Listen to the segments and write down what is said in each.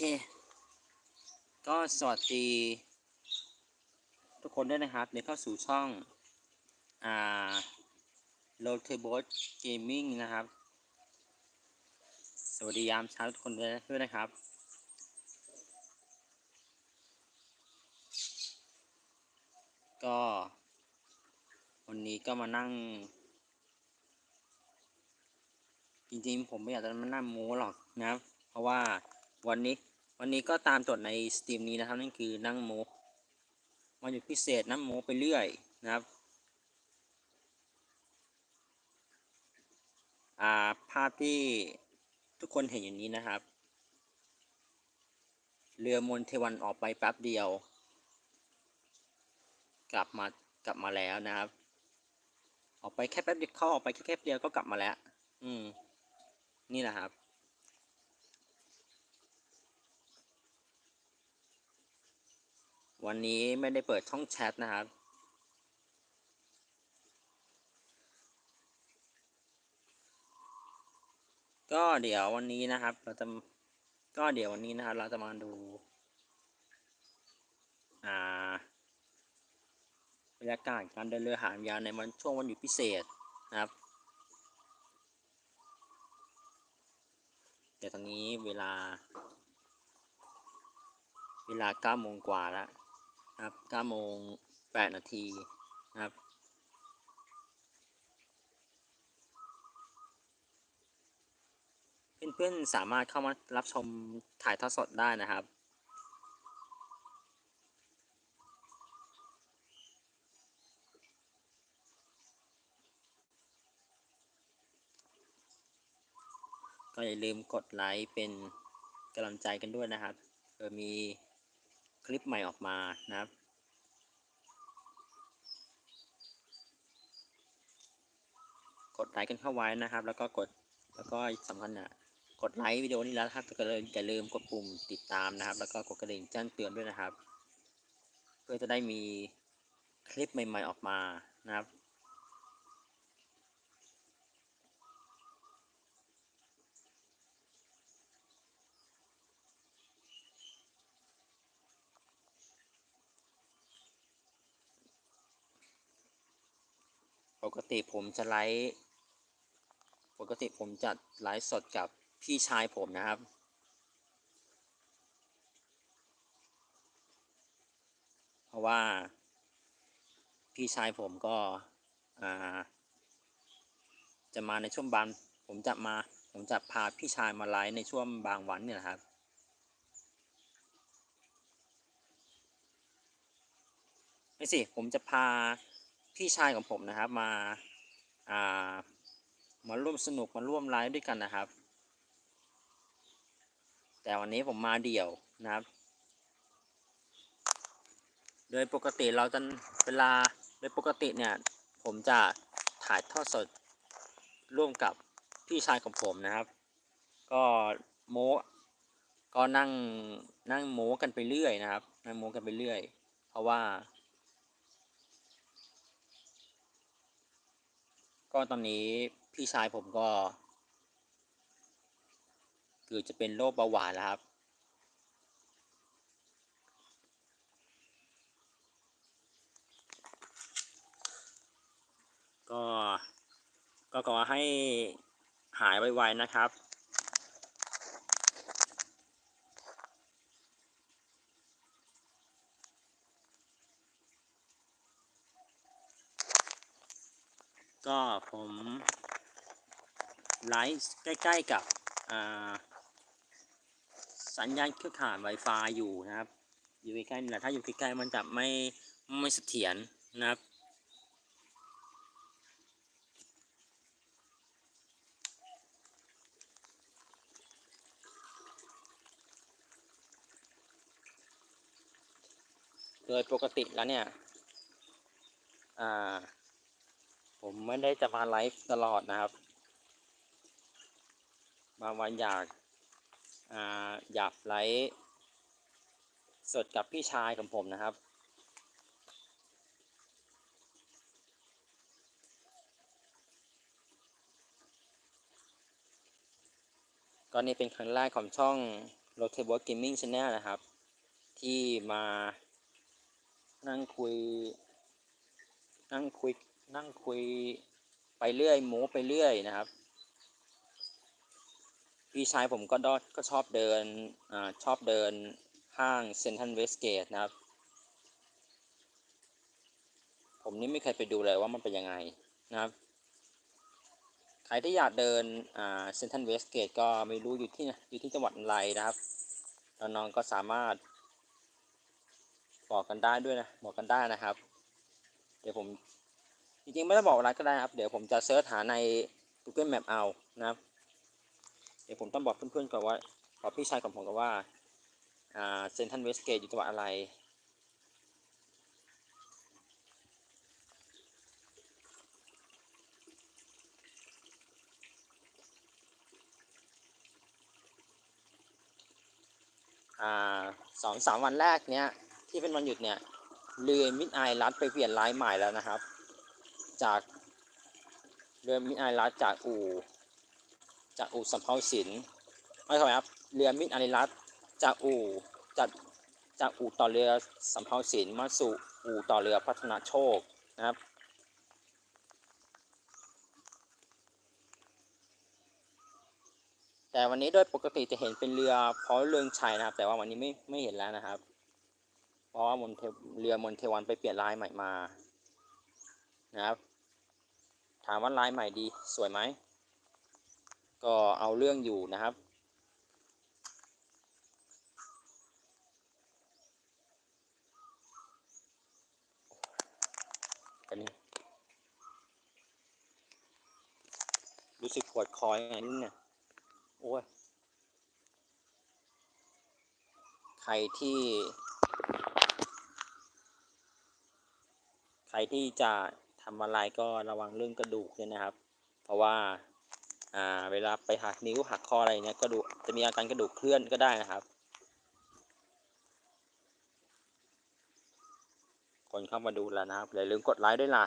เค ก็สวัสดี ทุกคนด้วยนะครับเดี๋ยวเข้าสู่ช่อง อ่า l o t e b o t Gaming นะครับ สวัสดียามเช้าทุกคนด้วยนะครับ ก็ วันนี้ก็มานั่ง จริงๆ ผมไม่อยากจะมานั่งโม้หรอกนะครับ เพราะว่า วันนี้ วันนี้ก็ตามจดในสตรีมนี้นะครับ นั่นคือนั่งโมวันหยุดพิเศษนั่งโมไปเรื่อยนะครับ อ่าภาพที่ทุกคนเห็นอย่างนี้นะครับ เรือมนเทวันออกไปแป๊บเดียว กลับมากลับมาแล้วนะครับ ออกไปแค่แป๊บเดียวเข้าออกไปแค่แป๊บเดียวก็กลับมาแล้ว อืม นี่แหละครับ วันนี้ไม่ได้เปิดช่องแชทนะครับ ก็เดี๋ยววันนี้นะครับ เราจะก็เดี๋ยววันนี้นะครับ เราจะมาดู อ่าบรรยากาศการเดินเรือหางยาวในวันช่วงวันหยุดพิเศษนะครับเดี๋ยวตอนนี้เวลา เวลาเก้าโมงกว่าแล้ว นะครับเก้าโมงแปดนาทีนะครับ เพื่อนๆสามารถเข้ามารับชมถ่ายทอดสดได้นะครับก็อย่าลืมกดไลค์เป็นกำลังใจกันด้วยนะครับเออมี คลิปใหม่ออกมานะครับ กดไลค์กันเข้าไว้นะครับ แล้วก็กดแล้วก็สำคัญนะกดไลค์วิดีโอนี้แล้วนะครับก็เลยอย่าลืมกดปุ่มติดตามนะครับ แล้วก็กดกระดิ่งแจ้งเตือนด้วยนะครับ เพื่อจะได้มีคลิปใหม่ ๆออกมานะครับ ป กติผมจะไลฟ์ปกติผมจะไลฟ์สดกับพี่ชายผมนะครับ เพราะว่าพี่ชายผมก็จะมาในช่วงบางผมจะมาผมจะพาพี่ชายมาไลฟ์ในช่วงบางวันเนี่ยนะครับไม่สิผมจะพา พี่ชายของผมนะครับ มาอ่ามาร่วมสนุกมาร่วมไลฟ์ด้วยกันนะครับ แต่วันนี้ผมมาเดี่ยวนะครับ โดยปกติเราจะเวลาโดยปกติเนี่ย ผมจะถ่ายทอดสดร่วมกับพี่ชายของผมนะครับ ก็โม้ก็นั่งนั่งโม้กันไปเรื่อยนะครับนั่งโม้กันไปเรื่อย เพราะว่า ก็ตอนนี้พี่ชายผมก็คือจะเป็นโรคเบาหวานแล้วครับ ก็ก็ขอให้หายไวๆนะครับ ก็ผมไลฟ์ใกล้ ๆ กับสัญญาณเครือข่าย Wi-Fi อยู่นะครับ อยู่ใกล้ๆนี่แหละถ้าอยู่ใกล้ๆมันจะไม่ไม่เสถียรนะครับโดยปกติแล้วเนี่ย อ่า ผมไม่ได้จะมาไลฟ์ตลอดนะครับ บางวันอยากอ่าอยากไลฟ์สดกับพี่ชายของผมนะครับ ก็นี่เป็นครั้งแรกของช่องโรเทเบิร์กเกมมิ่งชาแนลนะครับ ที่มานั่งคุย นั่งคุย นั่งคุยไปเรื่อยโม้ไปเรื่อยนะครับ พี่ชายผมก็ดอก็ชอบเดินอชอบเดินห้างเซนทันเวสเกตนะครับ ผมนี่ไม่เคยไปดูเลยว่ามันเป็นยังไงนะครับ ใครที่อยากเดินเซนทันเวสเกตก็ไม่รู้อยู่ที่ไหนอยู่ที่จังหวัดอะไรนะครับน้องๆก็สามารถบอกกันได้ด้วยนะบอกกันได้นะครับ เดี๋ยวผม จริงๆ ไม่ต้องบอกอะไรก็ได้ครับ เดี๋ยวผมจะเซิร์ชหาใน Google Map เอานะครับ เดี๋ยวผมต้องบอกเพื่อนๆก่อนว่าบอกพี่ชายของผมก่อนว่าเซนทันเวสเกตอยู่จังหวัดอะไรสองสามวันแรกเนี้ยที่เป็นวันหยุดเนี่ยเรือมิดไอรัดไปเปลี่ยนไลน์ใหม่แล้วนะครับ จากเรือมิดไอรัดจากอู่จากอู่สำเภาสินไม่ใช่ครับเรือมิดไอรัดจากอู่จากจากอู่ต่อเรือสำเภาสินมาสู่อู่ต่อเรือพัฒนาโชคนะครับแต่วันนี้โดยปกติจะเห็นเป็นเรือเพราะเรืองชัยนะครับ แต่ว่าวันนี้ไม่ไม่เห็นแล้วนะครับ เพราะว่ามนเทเรือมนเทวันไปเปลี่ยนลายใหม่มานะครับ ถามว่าลายใหม่ดีสวยไหม ก็เอาเรื่องอยู่นะครับกันนี้ รู้สึกปวดคอยังไงนิดเนี่ยโอ้ย ใครที่ ใครที่จะ ทำอะไรก็ระวังเรื่องกระดูกเนี่ยนะครับ เพราะว่าอ่าเวลาไปหักนิ้วหักคออะไรเนี่ยกระดูกจะมีอาการกระดูกเคลื่อนก็ได้นะครับ คนเข้ามาดูแล้วนะครับอย่าลืมกดไลค์ด้วยล่ะ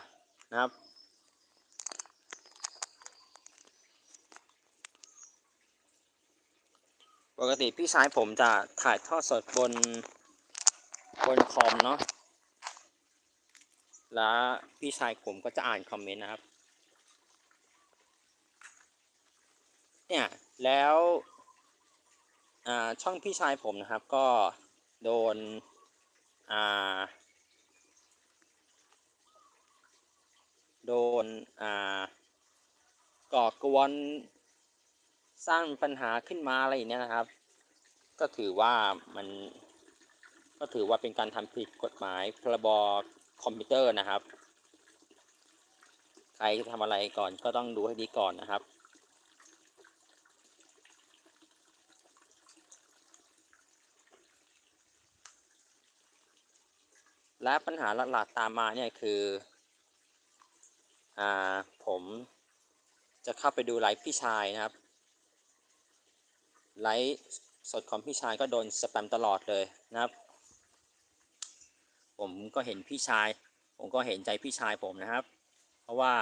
นะครับปกติพี่ชายผมจะถ่ายทอดสดบนบนคอมเนาะ แล้วพี่ชายผมก็จะอ่านคอมเมนต์นะครับ เนี่ย แล้วอ่าช่องพี่ชายผมนะครับ ก็โดนอ่าโดนอ่าก่อกวนสร้างปัญหาขึ้นมาอะไรอย่างเนี้ยนะครับ ก็ถือว่ามันก็ถือว่าเป็นการทำผิดกฎหมายพรบ คอมพิวเตอร์นะครับ ใครจะทำอะไรก่อนก็ต้องดูให้ดีก่อนนะครับ และปัญหาหลักๆตามมาเนี่ยคืออ่าผมจะเข้าไปดูไลฟ์พี่ชายนะครับ ไลฟ์สดของพี่ชายก็โดนสแปมตลอดเลยนะครับ ผมก็เห็นพี่ชาย ผมก็เห็นใจพี่ชายผมนะครับ เพราะว่า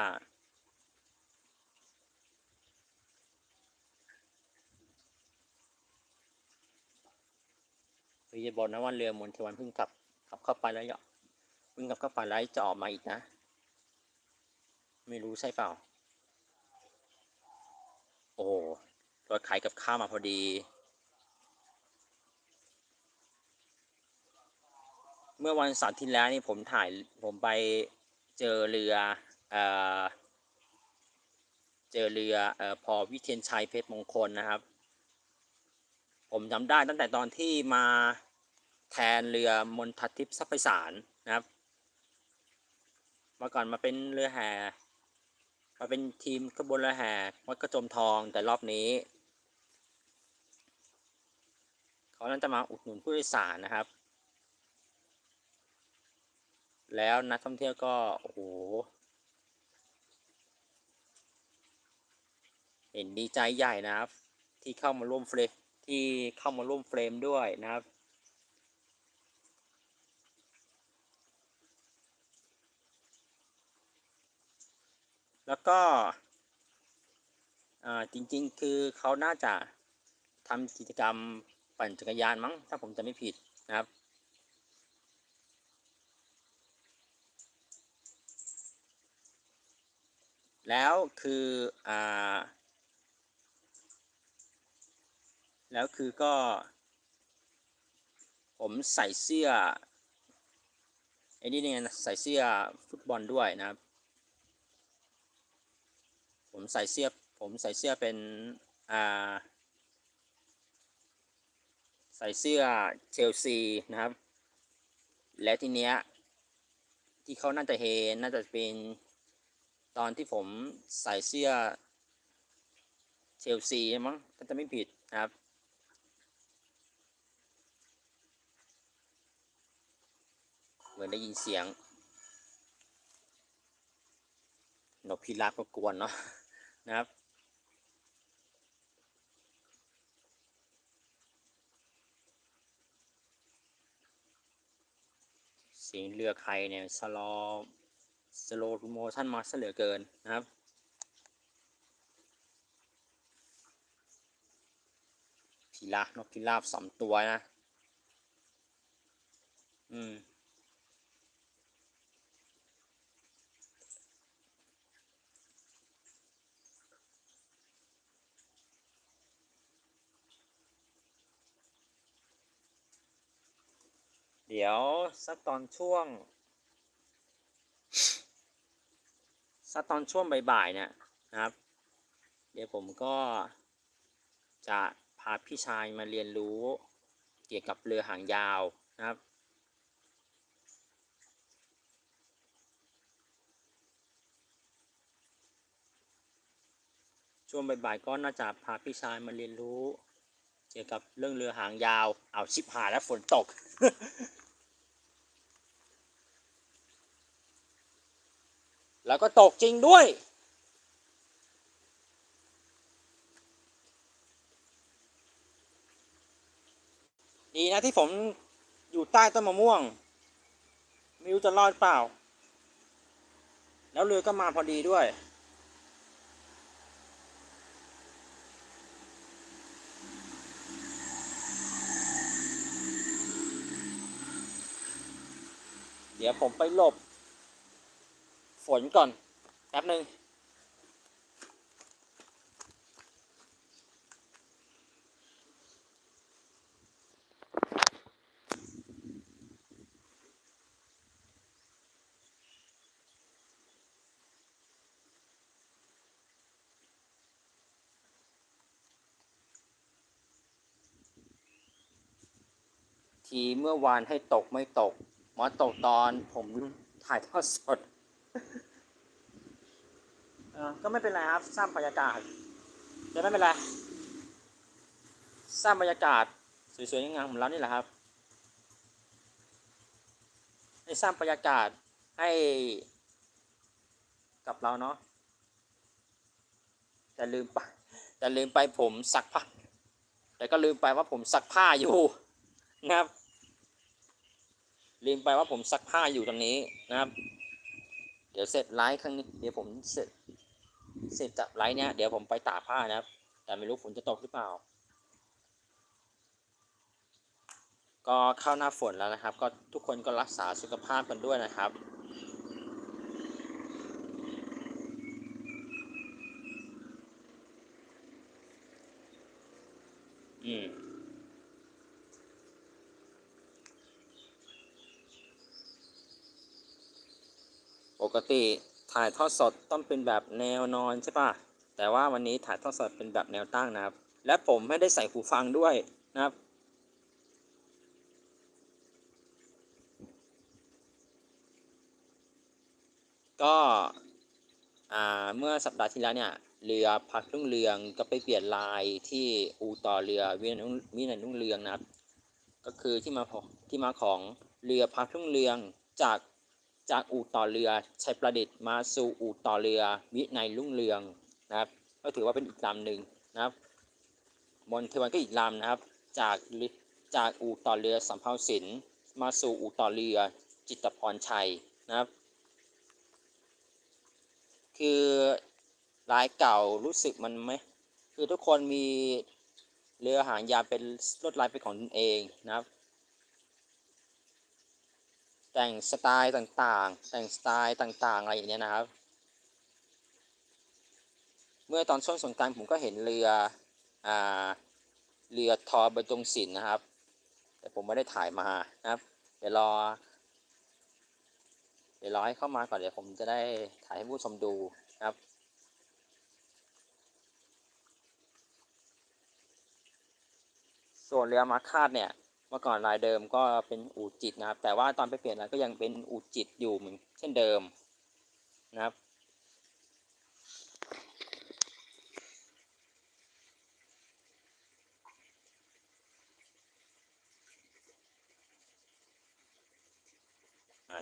พี่จะบอกนะว่าเรือมนเทวันเพิ่งกลับขับเข้าไปแล้วอย่าเพิ่งกลับเข้าไปแล้วจะออกมาอีกนะ ไม่รู้ใช่เปล่า โอ้รถขายกับข้าวมาพอดี เมื่อวันเสาร์ที่แล้วนี่ผมถ่ายผมไปเจอเรือเอ่อเจอเรือเอ่อพอวิเทียนชัยเพชรมงคลนะครับ ผมจำได้ตั้งแต่ตอนที่มาแทนเรือมนทัทิพย์ทรัพยสารนะครับเมื่อก่อนมาเป็นเรือแห่มาเป็นทีมขบวนเรือแห่วัดกระจมทองแต่รอบนี้เขานั้นจะมาอุดหนุนผู้โดยสารนะครับ แล้วนักท่องเที่ยวก็ โอ้โห เห็นดีใจใหญ่นะครับ ที่เข้ามาร่วมเฟรมที่เข้ามาร่วมเฟรมด้วยนะครับแล้วก็จริงๆ คือเขาน่าจะทำกิจกรรมปั่นจักรยานมั้ง ถ้าผมจะไม่ผิดนะครับ แล้วคืออ่าแล้วคือก็ ผมใส่เสื้อไอ้นี่เนี่ยนะใส่เสื้อฟุตบอลด้วยนะครับ ผมใส่เสื้อผมใส่เสื้อเป็นอ่าใส่เสื้อเชลซีนะครับ และทีเนี้ยที่เขาน่าจะเฮน่าจะเป็น ตอนที่ผมใส่เสื้อเชลซีมั้งถ้าจะไม่ผิดนะครับ เหมือนได้ยินเสียง นกพิราบก็กวนเนาะนะครับเสียงเรือใครเนี่ยสโล สโลโมชั่นมาซะเหลือเกินนะครับ พิราบนกพิราบสองตัวนะ อืมเดี๋ยวสักตอนช่วง สักตอนช่วงบ่ายๆเนี่ยนะครับ เดี๋ยวผมก็จะพาพี่ชายมาเรียนรู้เกี่ยวกับเรือหางยาวนะครับ ช่วงบ่ายๆก็น่าจะพาพี่ชายมาเรียนรู้ เกี่ยวกับเรื่องเรือหางยาวเอาชิบหายแล้วฝนตก แล้วก็ตกจริงด้วย ดีนะที่ผมอยู่ใต้ต้นมะม่วงไม่รู้จะรอดเปล่า แล้วเรือก็มาพอดีด้วยเดี๋ยวผมไปหลบ ฝนก่อนแป๊บหนึ่งทีเมื่อวานให้ตกไม่ตกมาตกตอนผมถ่ายทอดสด เออก็ไม่เป็นไรครับสร้างบรรยากาศเดี๋ยวไม่เป็นไรสร้างบรรยากาศสวยๆงามๆของเรานี่แหละครับให้สร้างบรรยากาศให้กับเราเนาะแต่ลืมไปแต่ลืมไปผมซักผ้าแต่ก็ลืมไปว่าผมซักผ้าอยู่นะครับ ลืมไปว่าผมซักผ้าอยู่ตรงนี้นะครับ ดี๋ยวเสร็จไลฟ์ครั้งนี้เดี๋ยวผมเสร็จเสร็จจากไลฟ์เนี้ยเดี๋ยวผมไปตากผ้านะครับ แต่ไม่รู้ฝนจะตกหรือเปล่า ก็เข้าหน้าฝนแล้วนะครับ ก็ทุกคนก็รักษาสุขภาพกันด้วยนะครับอืม กติถ่ายทอดสดต้องเป็นแบบแนวนอนใช่ปะแต่ว่าวันนี้ถ่ายทอดสดเป็นแบบแนวตั้งนะครับ และผมไม่ได้ใส่หูฟังด้วยนะครับ ก็อ่าเมื่อสัปดาห์ที่แล้วเนี่ยเรือพักรุ่งเรืองก็ไปเปลี่ยนลายที่อู่ต่อเรือวินัยรุ่งวินัยรุ่งเรืองนะครับ ก็คือที่มาของที่มาของเรือพักรุ่งเรืองจาก จากอู่ต่อเรือชัยประดิษฐ์มาสู่อู่ต่อเรือ วินัยรุ่งเรืองนะครับ ก็ถือว่าเป็นอีกลำหนึ่งนะครับมนเทวันก็อีกลำนะครับ จากจากอู่ต่อเรือสำเภาสินมาสู่อู่ต่อเรือจิตพรชัยนะครับ คือลายเก่ารู้สึกมันไหมคือทุกคนมีเรือหางยาวเป็นลวดลายเป็นของตนเองนะครับ แต่งสไตล์ต่างๆ แต่งสไตล์ต่างๆ อะไรอย่างเงี้ยนะครับ เมื่อตอนช่วงสงกรารผมก็เห็นเรืออ่าเรือทอบรรจงศิลป์นะครับ แต่ผมไม่ได้ถ่ายมานะครับ เดี๋ยวรอ เดี๋ยวรอให้เข้ามาก่อนเดี๋ยวผมจะได้ถ่ายให้ผู้ชมดูนะครับส่วนเรือมาคาดเนี่ย เมื่อก่อนลายเดิมก็เป็นอูจิตนะครับ แต่ว่าตอนไปเปลี่ยนลายก็ยังเป็นอูจิตอยู่เหมือนเช่นเดิมนะครับ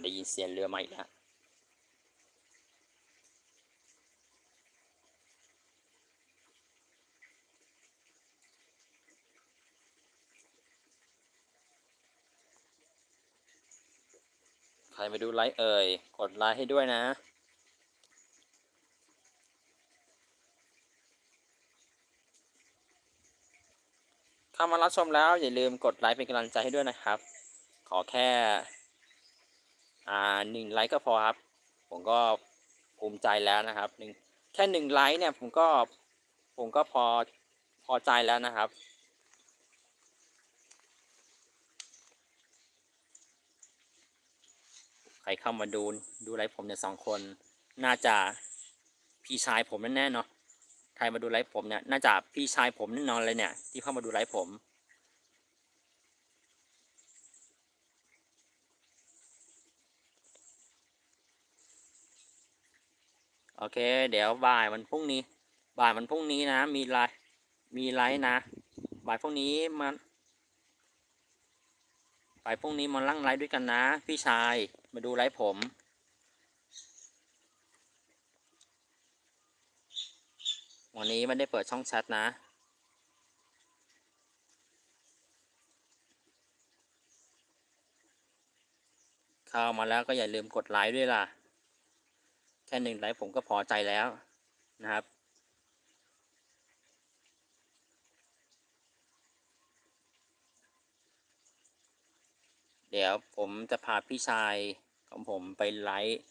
ได้ยินเสียงเรือใหม่แล้ว ใครมาดูไลฟ์เอ่ย กดไลค์ให้ด้วยนะ เข้ามารับชมแล้วอย่าลืมกดไลค์เป็นกำลังใจให้ด้วยนะครับ ขอแค่ อ่าหนึ่งไลค์ก็พอครับ ผมก็ภูมิใจแล้วนะครับหนึ่งแค่หนึ่งไลค์เนี่ยผมก็ผมก็พอพอใจแล้วนะครับ ใครเข้ามาดูดูไลฟ์ผมเนี่ยสองคน น่าจะพี่ชายผมแน่ๆเนาะใครมาดูไลฟ์ผมเนี่ยน่าจะพี่ชายผมแน่นอนเลยเนี่ย ที่เข้ามาดูไลฟ์ผมโอเค เดี๋ยวบ่ายวันพรุ่งนี้ บ่ายวันพรุ่งนี้นะ มีไลฟ์มีไลฟ์นะ บ่ายพรุ่งนี้มาบ่ายพรุ่งนี้มาลั่งไลฟ์ด้วยกันนะ พี่ชาย มาดูไลฟ์ผม วันนี้ไม่ได้เปิดช่องแชทนะ เข้ามาแล้วก็อย่าลืมกดไลค์ด้วยล่ะ แค่หนึ่งไลค์ผมก็พอใจแล้วนะครับเดี๋ยวผมจะพาพี่ชาย ของผมไปไลฟ์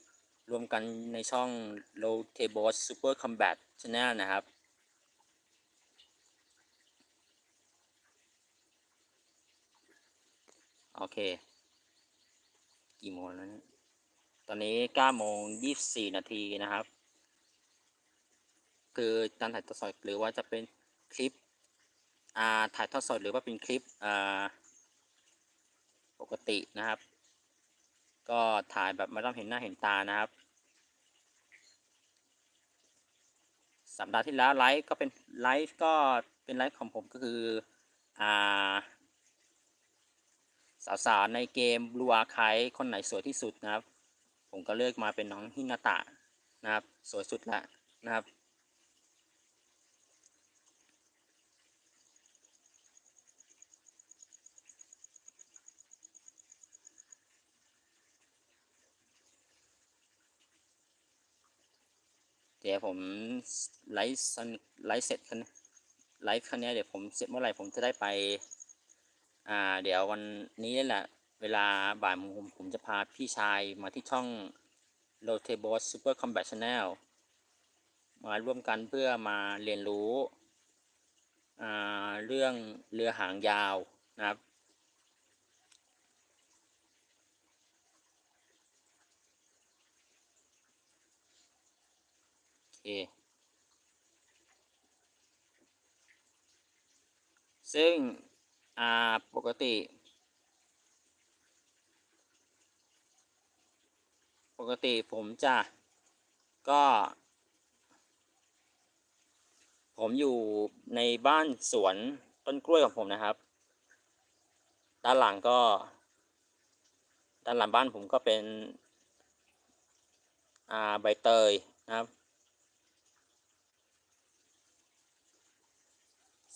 รวมกันในช่อง Low Table Super Combat Channel นะครับ โอเค กี่โมงแล้วเนี่ยตอนนี้9โมง24 นาทีนะครับ คือการถ่ายทอดสดหรือว่าจะเป็นคลิปอ่าถ่ายทอดสดหรือว่าเป็นคลิปอ่าปกตินะครับ ก็ถ่ายแบบไม่ต้องเห็นหน้าเห็นตานะครับ สัปดาห์ที่แล้วไลฟ์ก็เป็นไลฟ์ก็เป็นไลฟ์ของผมก็คืออ่าสาวๆในเกมบลูอาไคคนไหนสวยที่สุดนะครับ ผมก็เลือกมาเป็นน้องฮินาตะนะครับ สวยสุดละนะครับ เดี๋ยวผมไลฟ์ไลฟ์เสร็จคันไลฟ์คันนี้เดี๋ยวผมเสร็จเมื่อไหร่ผมจะได้ไป อ่า เดี๋ยววันนี้แหละ เวลาบ่ายโมงผมจะพาพี่ชายมาที่ช่อง r o t a b o s Super Combat Channel มาร่วมกันเพื่อมาเรียนรู้อ่าเรื่องเรือหางยาวนะครับ ซึ่งปกติ ปกติผมจะก็ ผมอยู่ในบ้านสวนต้นกล้วยของผมนะครับ ด้านหลังก็ ด้านหลังบ้านผมก็เป็น อ่า ใบเตยนะครับ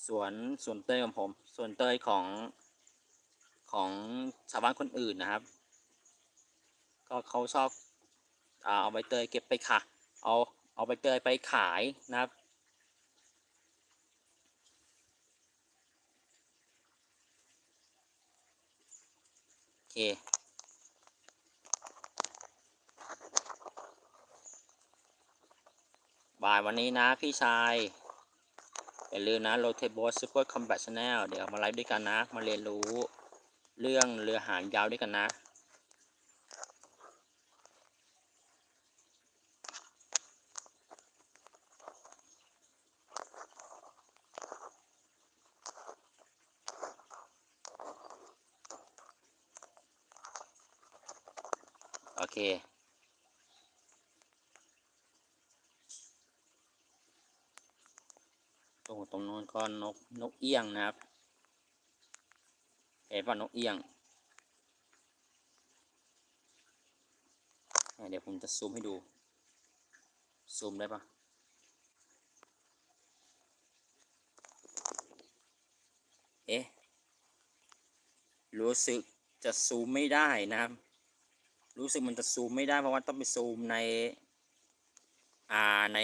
สวนสวนเตยของผมสวนเตยของของชาวบ้านคนอื่นนะครับ ก็เขาชอบเอาใบเตยเก็บไปค่ะ เอาเอาใบเตยไปขายนะครับโอเคบ่ายวันนี้นะพี่ชาย อย่าลืมนะ r o t a b o t Super Combat Channel เดี๋ยวมาไลฟ์ด้วยกันนะ มาเรียนรู้เรื่องเรือหางยาวด้วยกันนะโอเค ตรงนู้นก็นกนกเอี้ยงนะครับเห็นป่ะนกเอี้ยง เดี๋ยวผมจะซูมให้ดู ซูมได้ปะเอ๊ะ รู้สึกจะซูมไม่ได้นะครับ รู้สึกมันจะซูมไม่ได้เพราะว่าต้องไปซูมใน อ่า ใน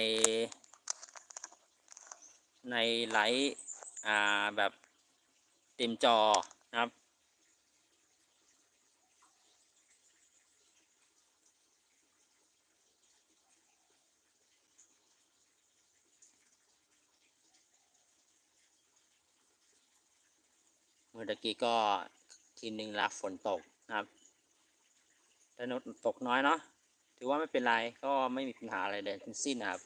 ในไลท์อ่าแบบเต็มจอนะครับ เมื่อกี้ก็ทีหนึ่งละฝนตกนะครับแต่นตกน้อยเนาะถือว่าไม่เป็นไรก็ไม่มีปัญหาอะไรเลยทั้งสิ้นนะครับ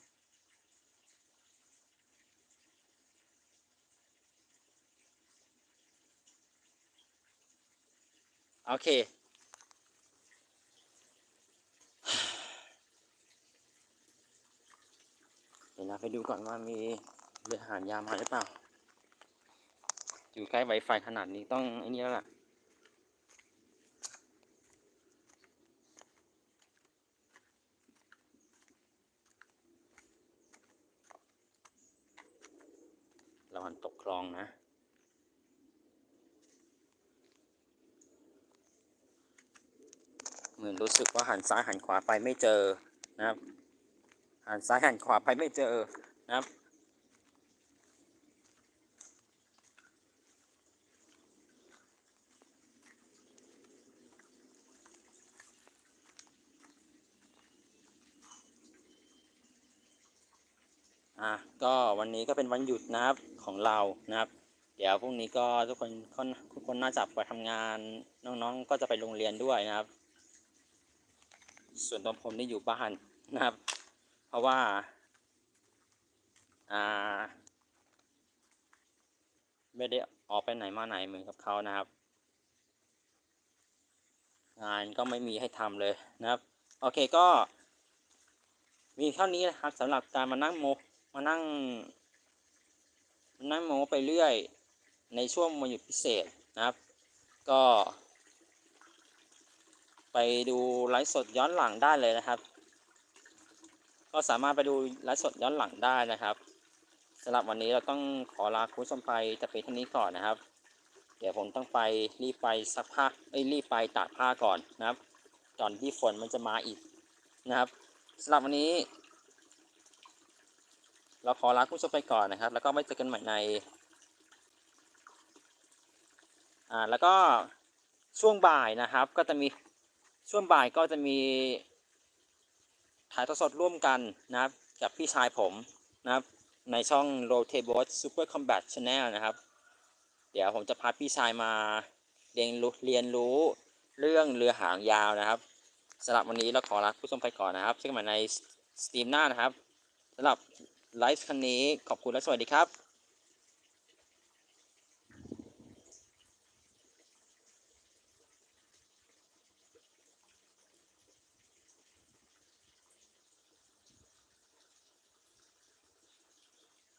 โอเค เดี๋ยวนะไปดูก่อนว่ามีเรือหานยามมาหรือเปล่า อยู่ใกล้ไวไฟขนาดนี้ต้องไอ้นี่แล้วล่ะระวังตกคลองนะ เหมือนรู้สึกว่าหันซ้ายหันขวาไปไม่เจอนะครับ หันซ้ายหันขวาไปไม่เจอนะครับอะก็วันนี้ก็เป็นวันหยุดนะครับของเรานะครับ เดี๋ยวพรุ่งนี้ก็ทุกคนคนทุกคนน่าจะไปทำงานน้องๆก็จะไปโรงเรียนด้วยนะครับ ส่วนตัวผมนี่อยู่บ้านนะครับ เพราะว่าอ่าไม่ได้ออกไปไหนมาไหนเหมือนกับเขานะครับ งานก็ไม่มีให้ทำเลยนะครับ โอเคก็ มีเท่านี้นะครับสำหรับการมานั่งโมมานั่งมานั่งโมไปเรื่อยในช่วงวันหยุดพิเศษนะครับ ก็ ไปดูไลฟ์สดย้อนหลังได้เลยนะครับ ก็สามารถไปดูไลฟ์สดย้อนหลังได้นะครับสำหรับวันนี้เราต้องขอลาคุณผู้ชมไปแต่เพียงเท่านี้ก่อนนะครับ เดี๋ยวผมต้องไปรีบไปซักผ้าเอ้รีบไปตากผ้าก่อนนะครับก่อนที่ฝนมันจะมาอีกนะครับสำหรับวันนี้ เราขอลาคุณผู้ชมไปก่อนนะครับ แล้วก็ไว้เจอกันใหม่ในอ่าแล้วก็ช่วงบ่ายนะครับก็จะมี ช่วงบ่ายก็จะมีถ่ายทอดสดร่วมกันนะครับ กับพี่ชายผมนะครับ ในช่อง r o t a b o t Super Combat Channel นะครับ เดี๋ยวผมจะพาพี่ชายมาเรียนรู้เรียนรู้เรื่องเรือหางยาวนะครับสำหรับวันนี้เราขอลาผู้ชมไปก่อนนะครับเจอกันใหม่ในสตรีมหน้านะครับสำหรับไลฟ์ครั้งนี้ขอบคุณและสวัสดีครับ